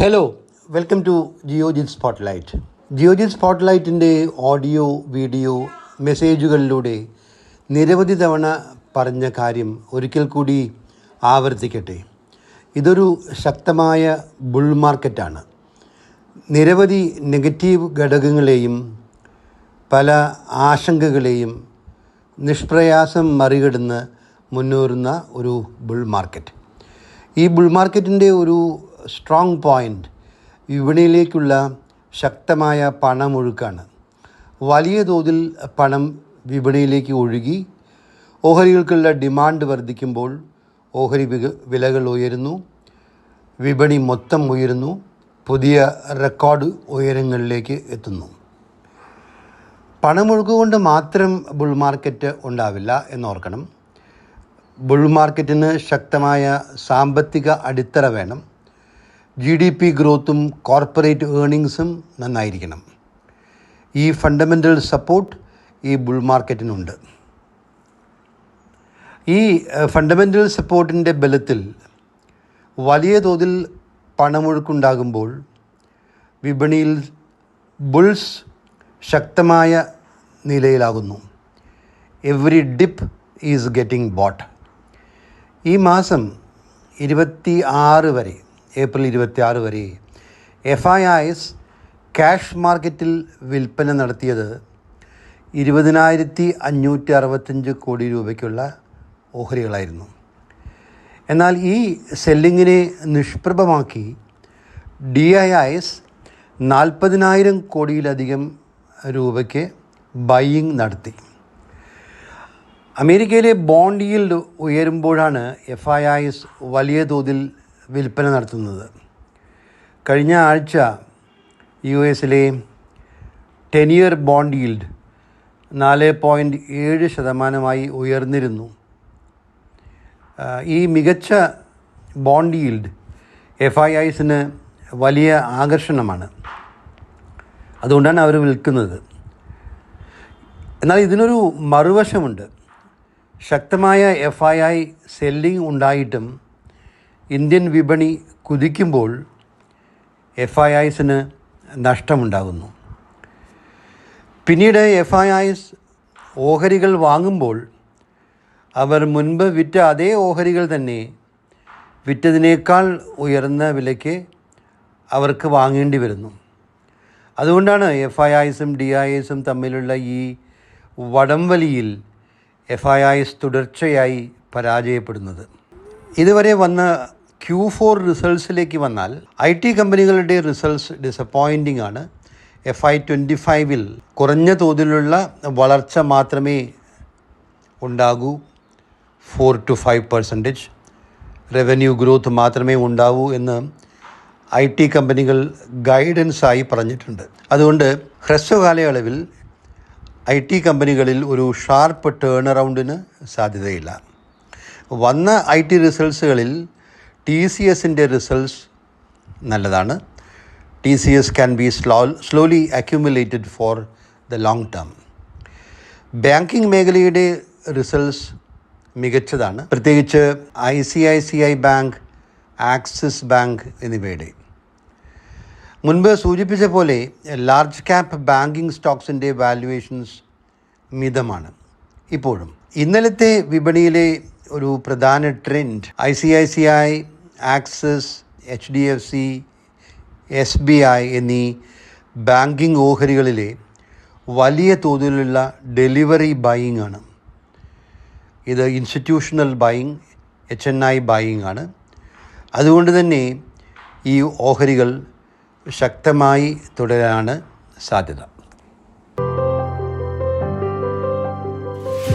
Hello welcome to Geojit spotlight Geojit സ്പോട്ട്ലൈറ്റിന്റെ audio video മെസ്സേജുകളിലൂടെ നിരവധി തവണ പറഞ്ഞ കാര്യം ഒരിക്കൽ കൂടി ആവർത്തിക്കട്ടെ. ഇതൊരു ശക്തമായ ബുൾ മാർക്കറ്റാണ് നിരവധി നെഗറ്റീവ് ഘടകങ്ങളെയും പല ആശങ്കകളെയും നിഷ്പ്രയാസം മറികടന്ന് മുന്നേറുന്ന ഒരു ബുൾ മാർക്കറ്റ് ഈ ബുൾ മാർക്കറ്റിന്റെ ഒരു സ്ട്രോങ് പോയിന്റ് വിപണിയിലേക്കുള്ള ശക്തമായ പണമൊഴുക്കാണ് വലിയ തോതിൽ പണം വിപണിയിലേക്ക് ഒഴുകി ഓഹരികൾക്കുള്ള ഡിമാൻഡ് വർദ്ധിക്കുമ്പോൾ ഓഹരി വിലകൾ ഉയരുന്നു. വിപണി മൊത്തം ഉയരുന്നു. പുതിയ റെക്കോർഡ് ഉയരങ്ങളിലേക്ക് എത്തുന്നു. പണമൊഴുക്ക് കൊണ്ട് മാത്രം ബുൾ മാർക്കറ്റ് ഉണ്ടാവില്ല എന്നോർക്കണം. ബുൾ മാർക്കറ്റിന് ശക്തമായ സാമ്പത്തിക അടിത്തറ വേണം. ജി ഡി പി ഗ്രോത്തും കോർപ്പറേറ്റ് ഏണിങ്സും നന്നായിരിക്കണം. ഈ ഫണ്ടമെന്റൽ സപ്പോർട്ട് ഈ ബുൾ മാർക്കറ്റിനുണ്ട് ഈ ഫണ്ടമെന്റൽ സപ്പോർട്ടിന്റെ ബലത്തിൽ വലിയ തോതിൽ പണമൊഴുക്കുണ്ടാകുമ്പോൾ വിപണിയിൽ ബുൾസ് ശക്തമായ നിലയിലാകുന്നു. Every dip is getting bought ഈ മാസം ഇരുപത്തി ആറ് വരെ ഏപ്രിൽ ഇരുപത്തി ആറ് വരെ. എഫ് ഐ ഐസ് ക്യാഷ് മാർക്കറ്റിൽ വിൽപ്പന നടത്തിയത് ഇരുപതിനായിരത്തി അഞ്ഞൂറ്റി അറുപത്തഞ്ച് കോടി രൂപയ്ക്കുള്ള ഓഹരികളായിരുന്നു. എന്നാൽ ഈ സെല്ലിങ്ങിനെ നിഷ്പ്രഭമാക്കി ഡി ഐ ഐസ് നാൽപ്പതിനായിരം കോടിയിലധികം രൂപയ്ക്ക് ബൈയിങ് നടത്തി. അമേരിക്കയിലെ ബോണ്ട് yield ഉയരുമ്പോഴാണ് എഫ് ഐ ഐസ് വലിയ തോതിൽ വിൽപ്പന നടത്തുന്നത്. കഴിഞ്ഞ ആഴ്ച യു എസിലെ ടെൻ ഇയർ ബോണ്ട് ഈൽഡ് നാല് പോയിന്റ് ഏഴ് ശതമാനമായി ഉയർന്നിരുന്നു. ഈ മികച്ച ബോണ്ട് ഈൽഡ് എഫ് ഐ ഐസിന് വലിയ ആകർഷണമാണ്. അതുകൊണ്ടാണ് അവർ വിൽക്കുന്നത്. എന്നാൽ ഇതിനൊരു മറുവശമുണ്ട്. ശക്തമായ എഫ് ഐ ഐ സെല്ലിംഗ് ഉണ്ടായിട്ടും ഇന്ത്യൻ വിപണി കുതിക്കുമ്പോൾ എഫ് ഐ ഐസിന് നഷ്ടമുണ്ടാകുന്നു. പിന്നീട് എഫ് ഐ ഐസ് ഓഹരികൾ വാങ്ങുമ്പോൾ അവർ മുൻപ് വിറ്റ അതേ ഓഹരികൾ തന്നെ വിറ്റതിനേക്കാൾ ഉയർന്ന വിലയ്ക്ക് അവർക്ക് വാങ്ങേണ്ടി വരുന്നു. അതുകൊണ്ടാണ് എഫ് ഐ ഐസും ഡി ഐ എസും തമ്മിലുള്ള ഈ വടംവലിയിൽ എഫ് ഐ ഐസ് തുടർച്ചയായി പരാജയപ്പെടുന്നത്. ഇതുവരെ വന്ന ക്യൂ ഫോർ റിസൾട്ട്സിലേക്ക് വന്നാൽ ഐ ടി കമ്പനികളുടെ റിസൾട്ട്സ് ഡിസപ്പോയിന്റിംഗ് ആണ്. എഫ് ഐ ട്വന്റി ഫൈവിൽ കുറഞ്ഞ തോതിലുള്ള വളർച്ച മാത്രമേ ഉണ്ടാകൂ. Four to five percentage revenue growth മാത്രമേ ഉണ്ടാവൂ എന്ന് ഐ ടി കമ്പനികൾ ഗൈഡൻസായി പറഞ്ഞിട്ടുണ്ട്. അതുകൊണ്ട് ഹ്രസ്വകാലയളവിൽ ഐ ടി കമ്പനികളിൽ ഒരു ഷാർപ്പ് ടേൺ അറൗണ്ടിന് സാധ്യതയില്ല. വന്ന ഐ ടി റിസൾട്ട്സുകളിൽ ടി സി എസിന്റെ റിസൾട്ട്സ് നല്ലതാണ്. T C S can be slow slowly accumulated for the long term banking മേഖലയുടെ റിസൾട്ട്സ് മികച്ചതാണ്. പ്രത്യേകിച്ച് I C I C I bank Axis bank എന്നിവയുടെ. മുൻപ് സൂചിപ്പിച്ച പോലെ ലാർജ് ക്യാപ്പ് ബാങ്കിങ് സ്റ്റോക്സിന്റെ വാല്യുവേഷൻസ് മിതമാണ്. ഇപ്പോഴും ഇന്നലത്തെ വിപണിയിലെ ഒരു പ്രധാന trend I C I C I Axis H D F C S B I എന്നീ ബാങ്കിങ് ഓഹരികളിലെ വലിയ തോതിലുള്ള ഡെലിവറി ബൈയിങ് ആണ്. ഇത് institutional buying H N I buying ആണ്. അതുകൊണ്ട് തന്നെ ഈ ഓഹരികൾ ശക്തമായി തുടരാനാണ് സാധ്യത.